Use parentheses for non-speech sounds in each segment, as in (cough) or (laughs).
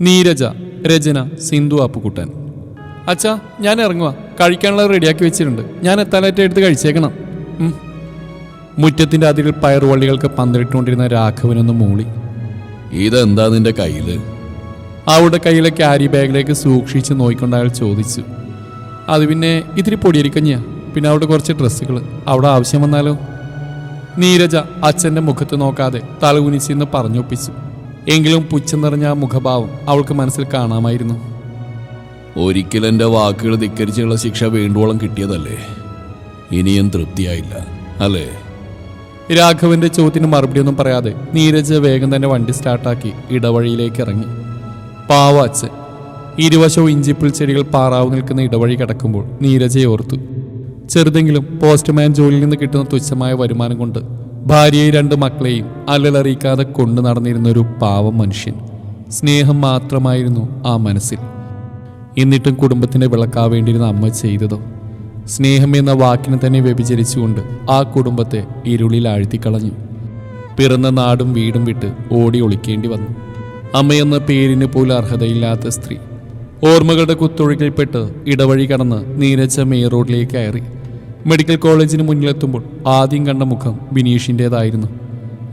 നീരജ രചന സിന്ധു അപ്പുക്കുട്ടൻ അച്ഛാ ഞാൻ ഇറങ്ങുക കഴിക്കാനുള്ളത് റെഡിയാക്കി വെച്ചിട്ടുണ്ട്. ഞാൻ എത്താനായിട്ട് എടുത്ത് കഴിച്ചേക്കണം. മുറ്റത്തിന്റെ അതിരിൽ പയറുവള്ളികൾക്ക് പന്തലിട്ടുകൊണ്ടിരുന്ന രാഘവനൊന്ന് മൂളി. ഇതെന്താ നിന്റെ കയ്യിൽ അവളുടെ കയ്യിലെ ക്യാരി ബാഗിലേക്ക് സൂക്ഷിച്ച് നോക്കിക്കൊണ്ട് അയാൾ ചോദിച്ചു. അത് പിന്നെ ഇത്തിരി പൊടിയരിക്കഞ്ഞാ പിന്നെ അവിടെ കുറച്ച് ഡ്രസ്സുകൾ അവിടെ ആവശ്യം വന്നാലോ? നീരജ അച്ഛന്റെ മുഖത്ത് നോക്കാതെ തലകുനിച്ചെന്ന് പറഞ്ഞൊപ്പിച്ചു. എങ്കിലും പുച്ഛം നിറഞ്ഞ മുഖഭാവം അവൾക്ക് മനസ്സിൽ കാണാമായിരുന്നു. ഒരിക്കലും എന്റെ വാക്കുകൾ ധിക്കരിച്ചുള്ള ശിക്ഷ വേണ്ടുവോളം കിട്ടിയതല്ലേ? ഇനിയും തൃപ്തിയായില്ല അല്ലേ? രാഘവന്റെ ചോദ്യത്തിന് മറുപടിയൊന്നും പറയാതെ നീരജ് വേഗം തന്നെ വണ്ടി സ്റ്റാർട്ടാക്കി ഇടവഴിയിലേക്ക് ഇറങ്ങി. പാവാച്ച് ഇരുവശവും ഇഞ്ചിപ്പിൾ ചെടികൾ പാറാവ് നിൽക്കുന്ന ഇടവഴി കടക്കുമ്പോൾ നീരജയെ ഓർത്തു. ചെറുതെങ്കിലും പോസ്റ്റ്മാൻ ജോലിയിൽ നിന്ന് കിട്ടുന്ന തുച്ഛമായ വരുമാനം കൊണ്ട് ഭാര്യയെയും രണ്ട് മക്കളെയും അല്ലലറിയിക്കാതെ കൊണ്ടു നടന്നിരുന്ന ഒരു പാവം മനുഷ്യൻ. സ്നേഹം മാത്രമായിരുന്നു ആ മനസ്സിൽ. എന്നിട്ടും കുടുംബത്തിന്റെ വിളക്കാവേണ്ടിയിരുന്ന അമ്മ ചെയ്തതോ? സ്നേഹം എന്ന വാക്കിനെ തന്നെ വ്യഭിചരിച്ചുകൊണ്ട് ആ കുടുംബത്തെ ഇരുളിൽ ആഴ്ത്തിക്കളഞ്ഞു. പിറന്ന നാടും വീടും വിട്ട് ഓടി ഒളിക്കേണ്ടി വന്നു. അമ്മയെന്ന പേരിന് പോലും അർഹതയില്ലാത്ത സ്ത്രീ. ഓർമ്മകളുടെ കുത്തൊഴുക്കിൽപ്പെട്ട് ഇടവഴി കടന്ന് നീരച്ച മെയിൻ റോഡിലേക്ക് കയറി. മെഡിക്കൽ കോളേജിന് മുന്നിലെത്തുമ്പോൾ ആദ്യം കണ്ട മുഖം ബിനീഷിന്റെതായിരുന്നു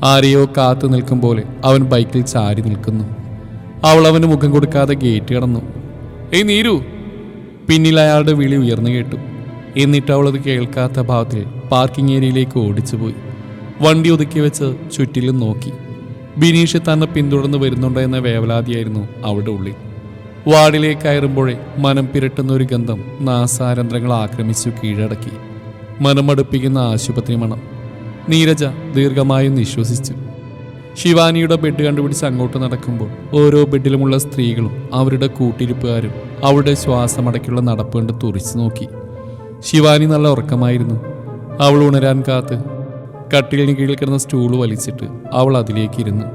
ആരെയോ കാത്തു നിൽക്കും പോലെ അവൻ ബൈക്കിൽ ചാരി നിൽക്കുന്നു. അവൾ അവന് മുഖം കൊടുക്കാതെ ഗേറ്റ് കടന്നു. ഏയ് നീരു! പിന്നിൽ അയാളുടെ വിളി ഉയർന്നു കേട്ടു. എന്നിട്ട് അവളത് കേൾക്കാത്ത ഭാഗത്തിൽ പാർക്കിംഗ് ഏരിയയിലേക്ക് ഓടിച്ചുപോയി. വണ്ടി ഒതുക്കി വെച്ച് ചുറ്റിലും നോക്കി. ബിനീഷ് തന്നെ പിന്തുടർന്ന് വരുന്നുണ്ടോ എന്ന വേവലാതിയായിരുന്നു അവളുടെ ഉള്ളിൽ. വാർഡിലേക്ക് കയറുമ്പോഴേ മനം പിരട്ടുന്ന ഒരു ഗന്ധം നാസാരന്ധ്രങ്ങൾ ആക്രമിച്ചു കീഴടക്കി. മനമടുപ്പിക്കുന്ന ആശുപത്രി മണം. നീരജ ദീർഘമായും നിശ്വസിച്ചു ശിവാനിയുടെ ബെഡ് കണ്ടുപിടിച്ച് അങ്ങോട്ട് നടക്കുമ്പോൾ ഓരോ ബെഡിലുമുള്ള സ്ത്രീകളും അവരുടെ കൂട്ടിരിപ്പുകാരും അവളുടെ ശ്വാസമടക്കിയുള്ള നടപ്പ് കണ്ട് തുറിച്ചു നോക്കി. ശിവാനി നല്ല ഉറക്കമായിരുന്നു. അവൾ ഉണരാൻ കാത്ത് കട്ടിലിന് കീഴിൽ കിടന്ന സ്റ്റൂൾ വലിച്ചിട്ട് അവൾ അതിലേക്ക് ഇരുന്നു.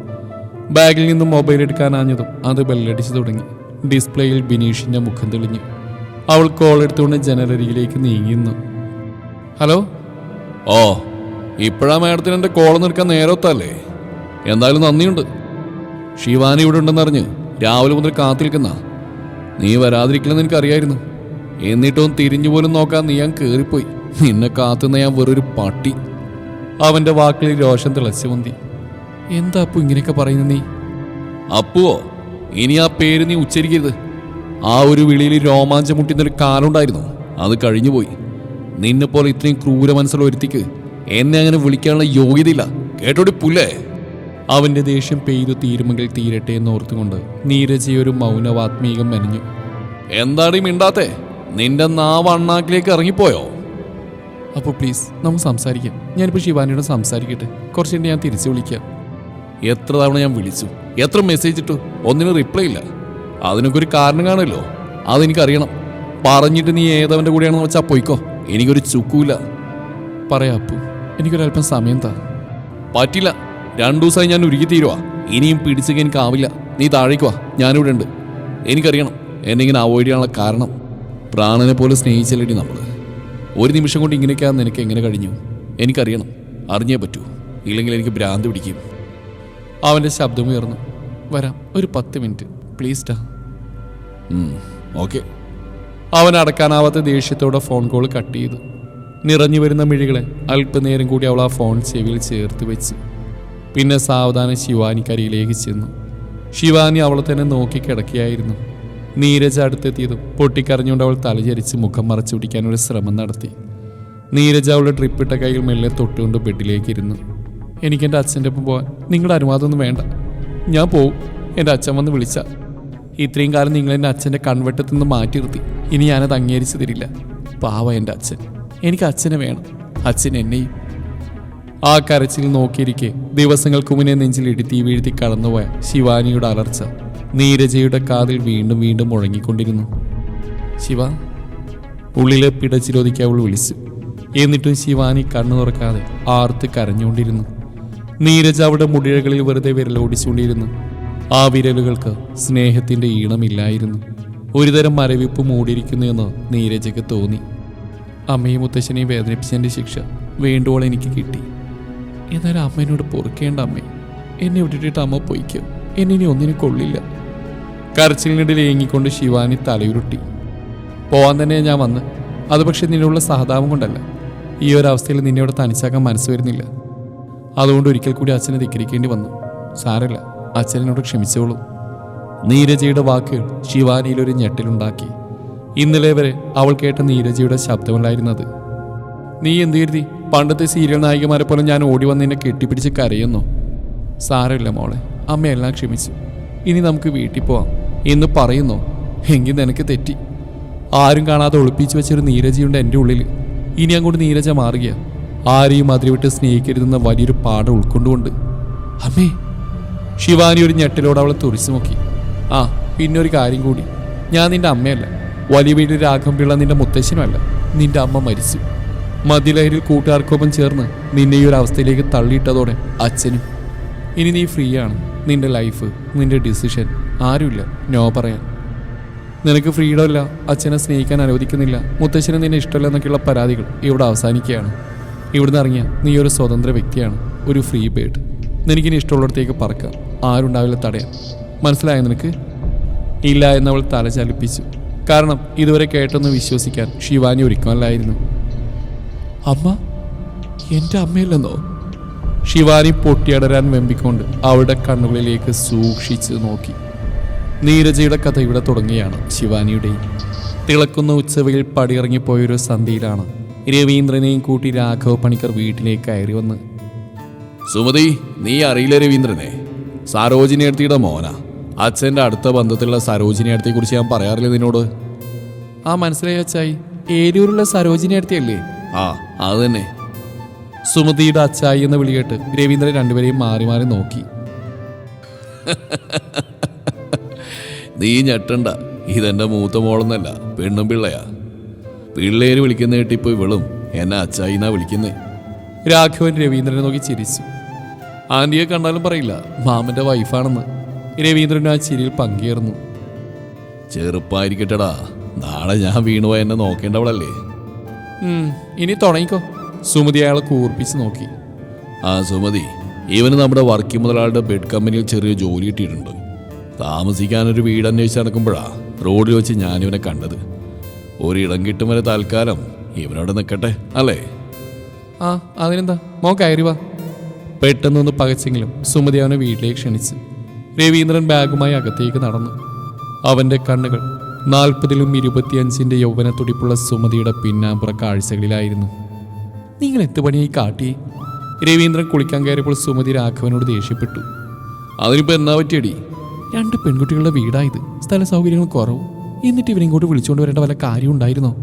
ബാഗിൽ നിന്നും മൊബൈൽ എടുക്കാനാഞ്ഞതും അത് ബെല്ലടിച്ചു തുടങ്ങി. ഡിസ്പ്ലേയിൽ ബിനീഷിന്റെ മുഖം തെളിഞ്ഞു. അവൾ കോൾ എടുത്തുകൊണ്ട് ജനലരികിലേക്ക് നീങ്ങിയിരുന്നു ഹലോ ഓ ഇപ്പോഴാ മാഡത്തിന് എന്റെ കോൾ നിൽക്കാൻ നേരത്തല്ലേ? എന്തായാലും നന്ദിയുണ്ട്. ശിവാനി ഇവിടെ ഉണ്ടെന്നറിഞ്ഞ് രാവിലെ മുതൽ കാത്തിരിക്കുന്ന. നീ വരാതിരിക്കില്ലെന്ന് എനിക്കറിയായിരുന്നു. എന്നിട്ടും തിരിഞ്ഞു പോലും നോക്കാൻ നീ ഞാൻ കയറിപ്പോയി നിന്നെ കാത്തുന്ന ഞാൻ വെറൊരു പട്ടി. അവന്റെ വാക്കിൽ രോഷം തിളച്ചു എന്താ അപ്പു ഇങ്ങനെയൊക്കെ പറയുന്നത് നീ? അപ്പുവോ ഇനി ആ പേര് നീ ഉച്ചരിക്കരുത്. ആ ഒരു വിളിയിൽ രോമാഞ്ചം മുട്ടിന്നൊരു കാലുണ്ടായിരുന്നു. അത് കഴിഞ്ഞുപോയി. നിന്നെ പോലെ ഇത്രയും ക്രൂര മനസ്സുള്ള ഒരുത്തിക്ക് എന്നെ അങ്ങനെ വിളിക്കാനുള്ള യോഗ്യതയില്ല. കേട്ടോടി പുല്ലേ? അവന്റെ ദേഷ്യം പെയ്തു തീരുമെങ്കിൽ തീരട്ടെ എന്ന് ഓർത്തുകൊണ്ട് ഒരു മൗനവാത്മീകം മെനഞ്ഞു. എന്താടി മിണ്ടാത്തെ? നിന്റെ നാവ് അണ്ണാക്കിലേക്ക് ഇറങ്ങിപ്പോയോ? അപ്പോൾ പ്ലീസ് നമുക്ക് സംസാരിക്കാം. ഞാനിപ്പോൾ ശിവാനിയോട് സംസാരിക്കട്ടെ. കുറച്ച് ഞാൻ തിരിച്ചു വിളിക്കാം. എത്ര തവണ ഞാൻ വിളിച്ചു? എത്ര മെസ്സേജ് ഇട്ടു? ഒന്നിനും റിപ്ലൈ ഇല്ല. അതിനൊക്കെ ഒരു കാരണം കാണുമല്ലോ അതെനിക്കറിയണം. പറഞ്ഞിട്ട് നീ ഏതവന്റെ കൂടെയാണെന്ന് വെച്ചാൽ പോയിക്കോ. എനിക്കൊരു ചുക്കൂല. പറയാപ്പു എനിക്കൊരല്പം സമയം താ. പറ്റില്ല രണ്ടു ദിവസമായി ഞാൻ ഉരുകി തീരുവാ. ഇനിയും പിടിച്ചെങ്കിൽ എനിക്കാവില്ല. നീ താഴേക്കുവാ ഞാനിവിടെ ഉണ്ട് എനിക്കറിയണം എന്നെ ഇങ്ങനെ അവോയ്ഡ് ചെയ്യാനുള്ള കാരണം. പ്രാണനെ പോലെ സ്നേഹിച്ചല്ലേടി നമ്മൾ ഒരു നിമിഷം കൊണ്ട് ഇങ്ങനെയൊക്കെയാണ് നിനക്ക് എങ്ങനെ കഴിഞ്ഞു? എനിക്കറിയണം അറിഞ്ഞേ പറ്റൂ. ഇല്ലെങ്കിൽ എനിക്ക് ഭ്രാന്ത് പിടിക്കും. അവന്റെ ശബ്ദം ഉയർന്നു വരാം ഒരു പത്ത് മിനിറ്റ്. പ്ലീസ് ടാ. ഓക്കെ. അവൻ അടക്കാനാവാത്ത ദേഷ്യത്തോടെ ഫോൺ കോൾ കട്ട് ചെയ്തു. നിറഞ്ഞു വരുന്ന മിഴികളെ അല്പനേരം കൂടി അവൾ ആ ഫോൺ ചെവിയിൽ ചേർത്ത് വെച്ച്. പിന്നെ സാവധാനം ശിവാനിക്കരിയിലേക്ക് ചെന്നു. ശിവാനി അവളെ തന്നെ നോക്കി കിടക്കുകയായിരുന്നു. നീരജ് അടുത്തെത്തിയതും പൊട്ടിക്കരഞ്ഞുകൊണ്ട് അവൾ തലചരിച്ച് മുഖം മറച്ചു പിടിക്കാൻ ഒരു ശ്രമം നടത്തി. നീരജ് അവളുടെ ട്രിപ്പിട്ട കയ്യിൽ മെല്ലെ തൊട്ടുകൊണ്ട് ബെഡിലേക്ക് ഇരുന്നു. എനിക്ക് എന്റെ അച്ഛന്റെ ഒപ്പം പോകാൻ നിങ്ങളുടെ അനുവാദമൊന്നും വേണ്ട. ഞാൻ പോവും. എന്റെ അച്ഛൻ വന്ന് വിളിച്ച. ഇത്രയും കാലം നിങ്ങൾ എന്റെ അച്ഛന്റെ കൺവെട്ടത്തു നിന്ന് മാറ്റി നിർത്തി. ഇനി ഞാനത് അംഗീകരിച്ചു തരില്ല പാവ എന്റെ അച്ഛൻ. എനിക്ക് അച്ഛനെ വേണം. അച്ഛൻ എന്നെയും. ആ കരച്ചിൽ നോക്കിയിരിക്കെ ദിവസങ്ങൾക്ക് മുന്നേ നെഞ്ചിൽ ഇടുത്തി വീഴ്ത്തി കടന്നുപോയ ശിവാനിയുടെ അലർച്ച നീരജയുടെ കാതിൽ വീണ്ടും വീണ്ടും മുഴങ്ങിക്കൊണ്ടിരുന്നു. ശിവ ഉള്ളിലെ പിടച്ചിരോധിക്ക് അവൾ വിളിച്ചു. എന്നിട്ടും ശിവാനി കണ്ണു തുറക്കാതെ ആർത്ത് കരഞ്ഞുകൊണ്ടിരുന്നു. നീരജ അവിടെ മുടിഴകളിൽ വെറുതെ വിരലോടിച്ചുകൊണ്ടിരുന്നു. ആ വിരലുകൾക്ക് സ്നേഹത്തിന്റെ ഈണമില്ലായിരുന്നു. ഒരുതരം മരവിപ്പ് മൂടിയിരിക്കുന്നു എന്ന് നീരജയ്ക്ക് തോന്നി. അമ്മയും മുത്തശ്ശനെയും വേദനിപ്പിച്ചതിന്റെ ശിക്ഷ വേണ്ടുവോളം എനിക്ക് കിട്ടി. എന്നാലും അമ്മേനോട് പൊറുക്കേണ്ട അമ്മേ. എന്നെ വിട്ടിട്ട് അമ്മ പൊയ്ക്കും. എന്നെ ഇനി ഒന്നിനും കൊള്ളില്ല. കരച്ചിലിനിടയിൽ ഏങ്ങിക്കൊണ്ട് ശിവാനി തലയുരുട്ടി. പോവാൻ തന്നെ ഞാൻ വന്ന്. അത് പക്ഷേ നിന്നുള്ള സഹതാപം കൊണ്ടല്ല. ഈ ഒരു അവസ്ഥയിൽ നിന്നെ ഇവിടെ തനിച്ചാക്കാൻ മനസ്സ് വരുന്നില്ല. അതുകൊണ്ട് ഒരിക്കൽ കൂടി അച്ഛനെ ധിക്കരിക്കേണ്ടി വന്നു. സാരല്ല അച്ഛനോട് ക്ഷമിച്ചോളൂ. നീരജയുടെ വാക്കുകൾ ശിവാനിയിൽ ഒരു ഞെട്ടിലുണ്ടാക്കി. ഇന്നലെ വരെ അവൾ കേട്ട നീരജയുടെ ശബ്ദമല്ലായിരുന്നത് നീ എന്ത് കരുതി? പണ്ടത്തെ സീരിയൽ നായികമാരെ പോലെ ഞാൻ ഓടി വന്ന് നിന്നെ കെട്ടിപ്പിടിച്ച് കരയുന്നു. സാരമില്ല മോളെ. അമ്മയെല്ലാം ക്ഷമിച്ചു. ഇനി നമുക്ക് വീട്ടിൽ പോവാം. എന്ന് പറയുന്നു. എങ്കിൽ നിനക്ക് തെറ്റി. ആരും കാണാതെ ഒളിപ്പിച്ചു വെച്ചൊരു നീരജയുണ്ട് എന്റെ ഉള്ളിൽ. ഇനി അങ്ങോട്ട് നീരജ മാറുക ആരെയും അതിരിവിട്ട് സ്നേഹിക്കരുതെന്ന വലിയൊരു പാഠം ഉൾക്കൊണ്ടുകൊണ്ട്. അമ്മേ ശിവാനി ഒരു ഞെട്ടിലോട് അവളെ തുറിച്ചു നോക്കി. ആ പിന്നെ ഒരു കാര്യം കൂടി. ഞാൻ നിന്റെ അമ്മയല്ല. വലിയ വീട്ടിൽ രാഘവൻ പിള്ള നിന്റെ മുത്തശ്ശനുമല്ല. നിന്റെ അമ്മ മരിച്ചു. മതിലഹരിൽ കൂട്ടുകാർക്കൊപ്പം ചേർന്ന് നിന്നെ ഈ ഒരു അവസ്ഥയിലേക്ക് തള്ളിയിട്ടതോടെ അച്ഛനും. ഇനി നീ ഫ്രീ ആണ്. നിന്റെ ലൈഫ് നിന്റെ ഡിസിഷൻ ആരുമില്ല. നോ പറയാൻ. നിനക്ക് ഫ്രീഡം ഇല്ല. അച്ഛനെ സ്നേഹിക്കാൻ അനുവദിക്കുന്നില്ല. മുത്തശ്ശനെ നിന്നെ ഇഷ്ടമല്ല എന്നൊക്കെയുള്ള പരാതികൾ ഇവിടെ അവസാനിക്കുകയാണ്. ഇവിടുന്ന് ഇറങ്ങിയ നീ ഒരു സ്വതന്ത്ര വ്യക്തിയാണ്. ഒരു ഫ്രീ ബേർഡ് നിനക്കിനി ഇഷ്ടമുള്ളിടത്തേക്ക് പറക്കാം. ആരുണ്ടാവില്ല തടയാൻ. മനസ്സിലായ നിനക്ക്? ഇല്ല എന്നവൾ തലചലിപ്പിച്ചു കാരണം ഇതുവരെ കേട്ടെന്ന് വിശ്വസിക്കാൻ ശിവാനി ഒരുക്കമല്ലായിരുന്നു. അമ്മ എന്റെ അമ്മയില്ലെന്നോ? ശിവാനി പൊട്ടിയടരാൻ വെമ്പിക്കൊണ്ട് അവളുടെ കണ്ണുകളിലേക്ക് സൂക്ഷിച്ച് നോക്കി. നീരജയുടെ കഥ ഇവിടെ തുടങ്ങിയാണ് ശിവാനിയുടെ. തിളക്കുന്ന ഉച്ചവയിൽ പടിയിറങ്ങിപ്പോയൊരു സന്ധിയിലാണ് രവീന്ദ്രനെയും കൂട്ടി രാഘവ പണിക്കർ വീട്ടിലേക്ക് കയറി വന്ന് സുമതി നീ അറിയില്ല രവീന്ദ്രനെ? സരോജിനി അടുത്തിയുടെ മോന. അച്ഛന്റെ അടുത്ത ബന്ധത്തിലുള്ള സരോജിനി അടുത്തെ കുറിച്ച് ഞാൻ പറയാറില്ല നിന്നോട്? ആ മനസ്സിലായി അച്ചായി. ഏരൂരുള്ള സരോജിനി അടുത്തയല്ലേ? ആ അത് തന്നെ. സുമതിയുടെ അച്ചായി എന്ന് വിളി കേട്ട് രവീന്ദ്രൻ രണ്ടുപേരെയും മാറി മാറി നോക്കി. (laughs) നീ ഞെട്ടണ്ട. ഇതെന്റെ മൂത്ത മോളൊന്നല്ല പെണ്ണും പിള്ളയാ. പിള്ളേര് വിളിക്കുന്ന കേട്ടിപ്പോ ഇവളും എന്നെ അച്ചായിന്നാ വിളിക്കുന്നേ. രാഘവൻ രവീന്ദ്രനെ നോക്കി ചിരിച്ചു. ആന്റിയെ കണ്ടാലും പറയില്ല മാമന്റെ വൈഫാണെന്ന് രവീന്ദ്രൻ ആ ചിരിയിൽ പങ്കേർന്നു ചെറുപ്പായിരിക്കട്ടടാ നാളെ ഞാൻ വീണു എന്നെ നോക്കേണ്ടവളല്ലേ? ഇനി തുടങ്ങിക്കോ. സുമതി അയാളെ കൂർപ്പിച്ച് നോക്കി. ആ സുമതി ഇവന് നമ്മുടെ വർക്കിംഗ് മുതലാളുടെ ബെഡ് കമ്പനിയിൽ ചെറിയ ജോലി കിട്ടിയിട്ടുണ്ട്. താമസിക്കാനൊരു വീട് അന്വേഷിച്ച് നടക്കുമ്പോഴാ റോഡിൽ വെച്ച് ഞാനിവനെ കണ്ടത്. ഒരിടം കിട്ടും വരെ തൽക്കാലം ഇവനോട് നിൽക്കട്ടെ അല്ലേ? ആ അതിനെന്താ? മോ കയറി വാ. പെട്ടെന്നൊന്ന് പകച്ചെങ്കിലും സുമതി അവനെ വീട്ടിലേക്ക് ക്ഷണിച്ചു. രവീന്ദ്രൻ ബാഗുമായി അകത്തേക്ക് നടന്നു. അവന്റെ കണ്ണുകൾ നാൽപ്പതിലും ഇരുപത്തിയഞ്ചിന്റെ യൗവന തുടിപ്പുള്ള സുമതിയുടെ പിന്നാമ്പുറ കാഴ്ചകളിലായിരുന്നു. നിങ്ങൾ എന്ത് പണിയായി കാട്ടി രവീന്ദ്രൻ കുളിക്കാൻ കയറിയപ്പോൾ സുമതി രാഘവനോട് ദേഷ്യപ്പെട്ടു. അതിനിപ്പോ എന്നാ പറ്റിയടി? രണ്ട് പെൺകുട്ടികളുടെ വീടായത്. സ്ഥല സൗകര്യങ്ങൾ കുറവ്. എന്നിട്ട് ഇവരിങ്ങോട്ട് വിളിച്ചുകൊണ്ട് വരേണ്ട വല്ല കാര്യം ഉണ്ടായിരുന്നോ?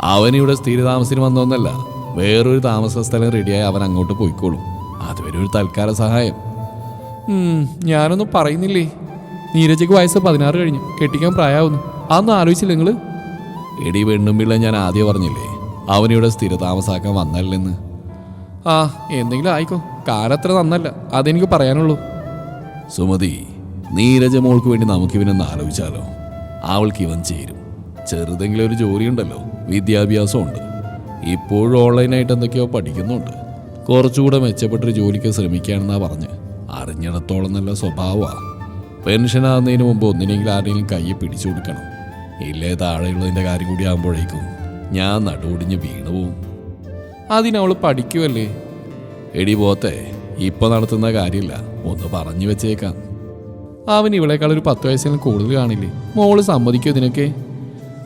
അവനിവിടെ സ്ഥിരതാമസത്തിന് വന്നോന്നല്ല. വേറൊരു താമസ സ്ഥലം റെഡിയായി അവൻ അങ്ങോട്ട് പോയിക്കോളും. അതുവരെ ഒരു തൽക്കാല സഹായം. ഞാനൊന്നും പറയുന്നില്ലേ? നീരജയ്ക്ക് വയസ്സ് പതിനാറ് കഴിഞ്ഞു. കെട്ടിക്കാൻ പ്രായമാവുന്നു അതൊന്നും ആലോചിച്ചില്ല നിങ്ങൾ എടി പെണ്ണും പിള്ള ഞാൻ ആദ്യം പറഞ്ഞില്ലേ അവനിവിടെ സ്ഥിരതാമസാക്കാൻ വന്നല്ലെന്ന്. ആ എന്തെങ്കിലും ആയിക്കോ. കാലത്ര നന്നല്ല. അതെനിക്ക് പറയാനുള്ളൂ. സുമതി നീരജ മോൾക്ക് വേണ്ടി നമുക്ക് ഇവനൊന്ന് ആലോചിച്ചാലോ. അവൾക്ക് ഇവൻ ചേരും. ചെറുതെങ്കിലും ഒരു ജോലിയുണ്ടല്ലോ. വിദ്യാഭ്യാസമുണ്ട്. ഇപ്പോഴും ഓൺലൈനായിട്ട് എന്തൊക്കെയോ പഠിക്കുന്നുണ്ട്. കുറച്ചുകൂടെ മെച്ചപ്പെട്ടൊരു ജോലിക്ക് ശ്രമിക്കുകയാണെന്നാ പറഞ്ഞ്. അറിഞ്ഞിടത്തോളം നല്ല സ്വഭാവമാ. പെൻഷനാകുന്നതിന് മുമ്പ് ഒന്നിനെങ്കിലും ആരെങ്കിലും കയ്യെ പിടിച്ചു കൊടുക്കണം. ഇല്ലേ താഴെയുള്ളതിന്റെ കാര്യം കൂടി ആകുമ്പോഴേക്കും ഞാൻ നടുവൊടിഞ്ഞ് വീണു പോവും. അതിനവൾ പഠിക്കുമല്ലേ എടി പോത്തെ ഇപ്പൊ നടത്തുന്ന കാര്യമില്ല. ഒന്ന് പറഞ്ഞു വെച്ചേക്കാം. അവൻ ഇവളെക്കാൾ ഒരു പത്ത് വയസ്സിന് കൂടുതൽ കാണില്ലേ? മോൾ സമ്മതിക്കോ ഇതിനൊക്കെ?